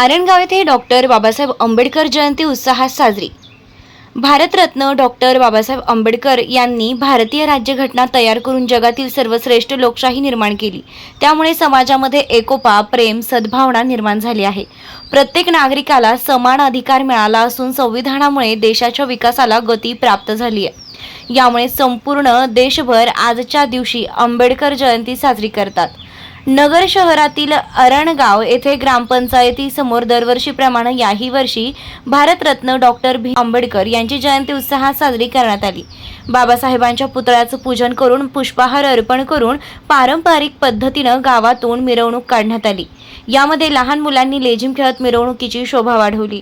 आरणगाव येथे डॉक्टर बाबासाहेब आंबेडकर जयंती उत्साहात साजरी. भारतरत्न डॉक्टर बाबासाहेब आंबेडकर यांनी भारतीय राज्यघटना तयार करून जगातील सर्वश्रेष्ठ लोकशाही निर्माण केली. त्यामुळे समाजामध्ये एकोपा प्रेम सद्भावना निर्माण झाली आहे. प्रत्येक नागरिकाला समान अधिकार मिळाला असून संविधानामुळे देशाच्या विकासाला गती प्राप्त झाली आहे. यामुळे संपूर्ण देशभर आजच्या दिवशी आंबेडकर जयंती साजरी करतात. नगर शहरातील अरणगाव येथे ग्रामपंचायतीसमोर दरवर्षीप्रमाणे याही वर्षी भारतरत्न डॉक्टर भीम आंबेडकर यांची जयंती उत्साहात साजरी करण्यात आली. बाबासाहेबांच्या पुतळ्याचं पूजन करून पुष्पहार अर्पण करून पारंपरिक पद्धतीनं गावातून मिरवणूक काढण्यात आली. यामध्ये लहान मुलांनी लेझिम खेळत मिरवणुकीची शोभा वाढवली.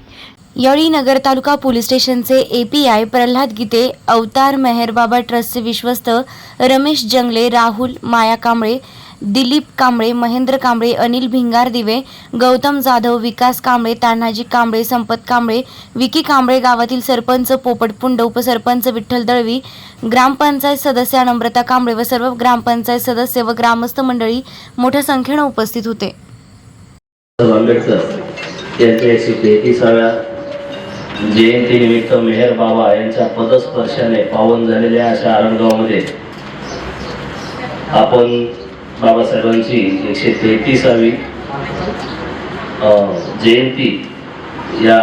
यावेळी नगर तालुका पोलीस स्टेशनचे एपीआय प्रल्हाद गीते अवतार मेहरबाबा ट्रस्टचे विश्वस्त रमेश जंगले राहुल माया कांबळे दिलीप कांबळे महेंद्र कांबळे अनिल भिंगार दिवे गौतम जाधव विकास कांबळे तान्हाजी कांबळे संपत कांबळे विकी कांबळे गावातील सरपंच पोपट पुंड उपसरपंच विठ्ठल दळवी ग्रामपंचायत सदस्य नम्रता कांबळे व सर्व ग्रामपंचायत सदस्य व ग्रामस्थ मंडळी मोठ्या संख्येनं उपस्थित होते. यांच्या एकशे तेहतीसाव्या जयंतीनिमित्त मेहर बाबा यांच्या पदस्पर्शाने पावन झालेल्या अशा आरणगावमध्ये आपण बाबासाहेबांची एकशे तेहतीसावी जयंती या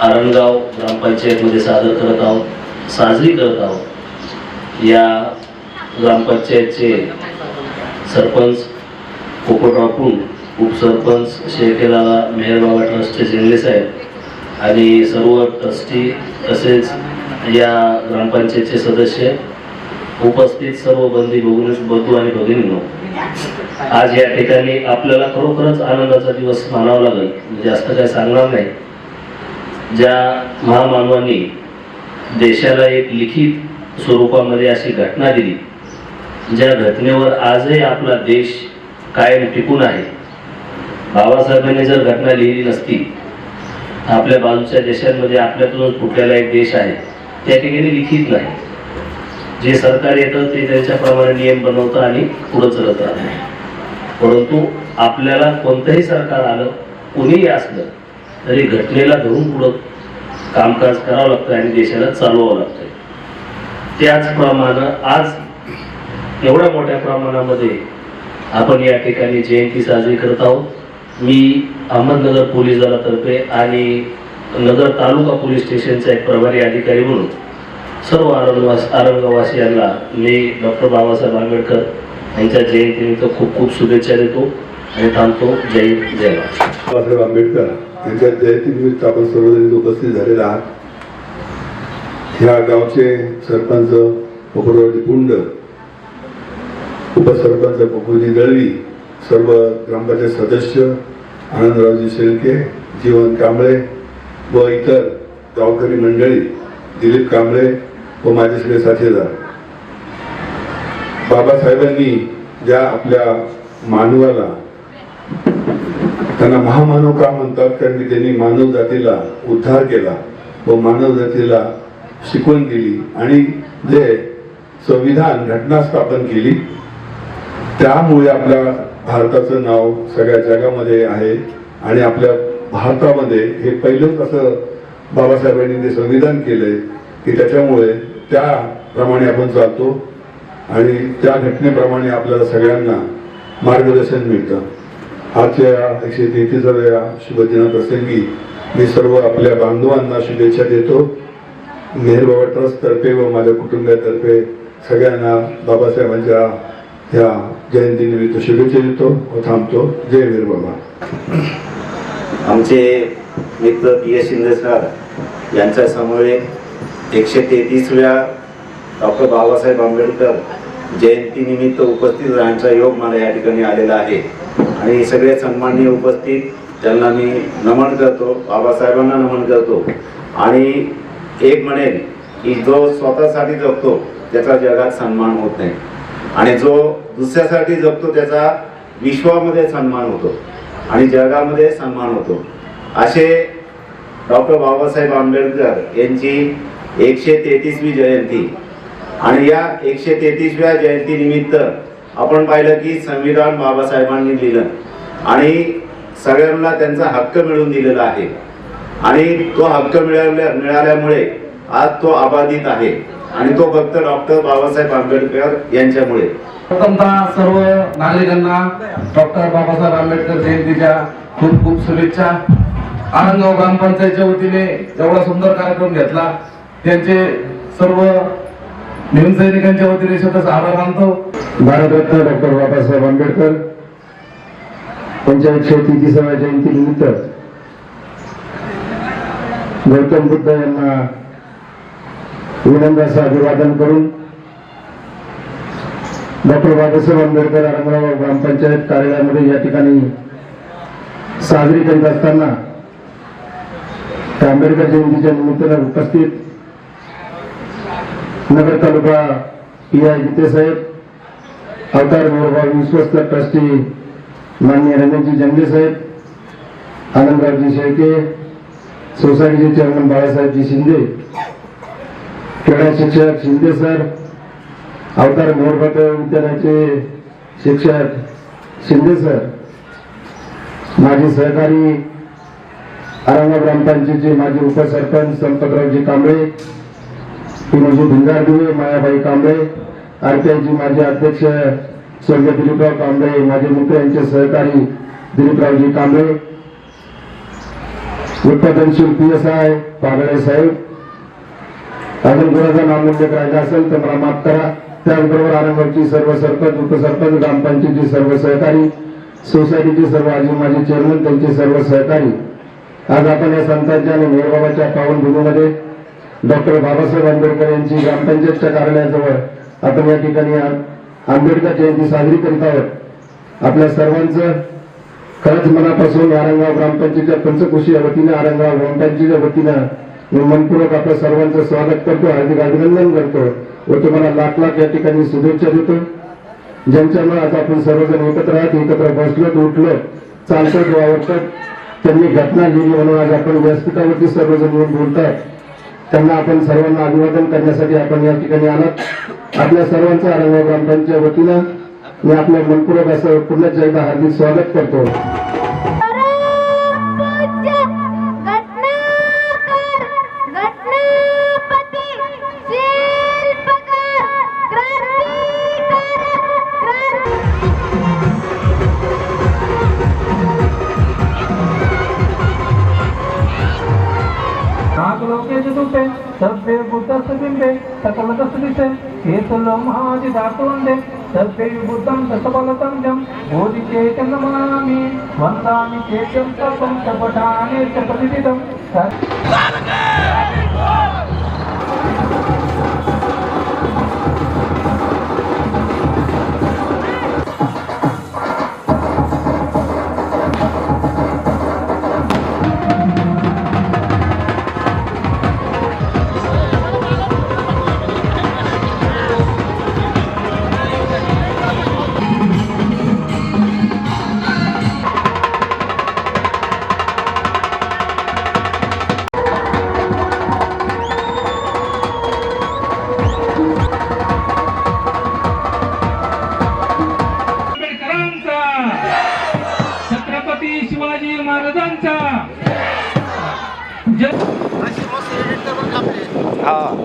आरणगाव ग्रामपंचायतमध्ये सादर करत आहोत साजरी करत आहोत. या ग्रामपंचायतचे सरपंच पोपटराव कुंड उपसरपंच शेळकेदादा मेहरबाबा ट्रस्टचे जेंगले साहेब आणि सर्व ट्रस्टी तसेच या ग्रामपंचायतचे सदस्य उपस्थित सर्व बंदी बघून बंधू आणि भगिनींनो आज या ठिकाणी आपल्याला खरोखरच आनंदाचा दिवस मानावा लागेल. जास्त काय सांगणार नाही. ज्या महामानवांनी देशाला एक लिखित स्वरूपामध्ये अशी घटना दिली ज्या घटनेवर आजही आपला देश कायम टिकून आहे. बाबासाहेबांनी जर घटना लिहिली नसती आपल्या बाजूच्या देशांमध्ये आपल्यातूनच फुटलेला एक देश आहे. त्या ठिकाणी लिखित नाही. जे सरकार येतं ते त्यांच्याप्रमाणे नियम बनवतं आणि पुढं चलत राहतं. परंतु आपल्याला कोणतंही सरकार आलं कुणीही असलं तरी घटनेला धरून पुढं कामकाज करावं लागतं आणि देशाला चालवावं लागतं त्याचप्रमाणे आज एवढ्या मोठ्या प्रमाणामध्ये आपण या ठिकाणी जयंती साजरी करत आहोत. मी अहमदनगर पोलीस दलातर्फे आणि नगर तालुका पोलीस स्टेशनचा एक प्रभारी अधिकारी म्हणून सर्व औरंगवास आरणगाववासियांना मी डॉक्टर बाबासाहेब आंबेडकर यांच्या जयंतीनिमित्त खूप खूप शुभेच्छा देतो आणि थांबतो. जय जय बाबासाहेब आंबेडकर यांच्या जयंतीनिमित्त आपण सर्वजण उपस्थित झालेला आहात. ह्या गावचे सरपंच पोपटरावजी पुंड उपसरपंच पपुजी दळवी सर्व ग्रामपंचायत सदस्य आनंदरावजी शेळके जीवन कांबळे व इतर गावकरी मंडळी दिलीप कांबळे व माझे सगळे साथीदार. बाबासाहेबांनी ज्या आपल्या मानवाला त्यांना महामानव का म्हणतात? कारण की त्यांनी मानव जातीला उद्धार केला व मानव जातीला शिकवण दिली आणि जे संविधान घटना स्थापन केली त्यामुळे आपल्या भारताचं नाव सगळ्या जगामध्ये आहे आणि आपल्या भारतामध्ये हे पहिलंच असं बाबासाहेबांनी ते संविधान केलंय की त्याच्यामुळे त्याप्रमाणे आपण चालतो आणि त्या घटनेप्रमाणे आपल्याला सगळ्यांना मार्गदर्शन मिळतं. आजच्या एकशे तेहतीसाव्या शुभदिनाप्रसंगी मी सर्व आपल्या बांधवांना शुभेच्छा देतो. मेहरबाबा बाबा ट्रस्टतर्फे व माझ्या कुटुंबियातर्फे सगळ्यांना बाबासाहेबांच्या ह्या जयंतीनिमित्त शुभेच्छा देतो व थांबतो. जय मेहरबाबा आमचे मित्र पी एस शिंदे सर यांच्या समवेत एकशे तेहतीसव्या डॉक्टर बाबासाहेब आंबेडकर जयंतीनिमित्त उपस्थित राहण्याचा योग मला या ठिकाणी आलेला आहे. आणि सगळे सन्माननीय उपस्थित त्यांना मी नमन करतो बाबासाहेबांना नमन करतो. आणि एक म्हणेन की जो स्वतःसाठी जगतो त्याचा जगात सन्मान होत नाही. आणि जो दुसऱ्यासाठी जगतो त्याचा विश्वामध्ये सन्मान होतो. आणि जगामध्ये सन्मान होतो. असे डॉक्टर बाबासाहेब आंबेडकर यांची एकशे तेहतीसवी जयंती. आणि या एकशे तेहतीसव्या जयंतीनिमित्त आपण पाहिलं की संविधान बाबासाहेबांनी लिहिलं. आणि सगळ्यांना त्यांचा हक्क मिळवून दिलेला आहे. आणि तो हक्क मिळवल्या मिळाल्यामुळे आज तो अबाधित आहे. आणि तो फक्त डॉक्टर बाबासाहेब आंबेडकर यांच्यामुळे. प्रथमतः सर्व नागरिकांना डॉक्टर बाबासाहेब आंबेडकर जयंतीच्या खूप खूप शुभेच्छा. आनंदगाव ग्रामपंचायतच्या वतीने एवढा सुंदर कार्यक्रम घेतला. त्यांचे सर्व भीमसैनिकांच्या वतीने स्वतःच आभार मानतो. भारतरत्न डॉक्टर बाबासाहेब आंबेडकर पंचायत एकशे तेहतीसाव्या जयंती निमित्त गौतम बुद्ध यांना विनम्राचं अभिवादन करून डॉक्टर बाबासाहेब आंबेडकर आरंगराव ग्रामपंचायत कार्यालयामध्ये या ठिकाणी साजरी करीत असताना त्या आंबेडकर जयंतीच्या निमित्तानं उपस्थित नगर तालुका पी आय गीते साहेब अवतार मोरगाव विश्वस्त ट्रस्टी माननीय रंजनजी जंगले साहेब आनंदरावजी शेळके सोसायटीचे चेअरमन बाळासाहेबजी शिंदे क्रीडा शिक्षक शिंदे सर अवतार मोरभट विद्यालयाचे शिक्षक शिंदे सर माजी सहकारी आरंगा ग्रामपंचायतीचे माजी उपसरपंच संपतरावजी कांबळे पिनोजी भिंगारदिवे मायाबाई कांबळे आरपीआयचे माझे अध्यक्ष स्वर्गीय दिलीपराव कांबळे माझे मित्र यांचे सहकारी दिलीपरावजी कांबळे उत्पादनशील पी एस आय पागळे साहेब. अजून कोणाचा नाव उल्लेख असेल तर मला माफ करा. त्याचबरोबर आनंदगावची सर्व सरपंच उपसरपंच ग्रामपंचायतीचे सर्व सहकारी सोसायटीचे सर्व आजी माजी चेअरमन त्यांचे सर्व सहकारी. आज आपण या संतांच्या आणि पावन पावनभूमीमध्ये डॉक्टर बाबासाहेब आंबेडकर यांची ग्रामपंचायतच्या कार्यालयाजवळ आपण या ठिकाणी आंबेडकर जयंती साजरी करीत आहोत. आपल्या सर्वांचं खरंच मनापासून आरंगाव ग्रामपंचायतच्या पंचकृषी या वतीनं आरंगाव ग्रामपंचायतीच्या वतीनं मी मनपूर्वक आपल्या सर्वांचं स्वागत करतो हार्दिक अभिनंदन करतो व तुम्हाला लाख लाख या ठिकाणी शुभेच्छा देतो. ज्यांच्यामुळे आज आपण सर्वजण एकत्र आहात एकत्र बसलो उठलो चालतो वावरतो त्यांनी घटना लिहिली म्हणून आज आपण व्यासपीठावरती सर्वजण येऊन बोलतात त्यांना आपण सर्वांना अभिवादन करण्यासाठी आपण या ठिकाणी आलात. आपल्या सर्वांचा आरंगाव ग्रामपंचायत वतीनं मी आपल्या मनपूर्वक असं पुन्हा एकदा हार्दिक स्वागत करतो. సర్వే బుద్ధ సుబింబే సకలత సుదిశే కేసులో మహాది దాతవందే సర్వే బుద్ధం దశబలతంజం బోధి చేత నమామి వందామి చేతం పంచపటానే చ ప్రతిదిదం 啊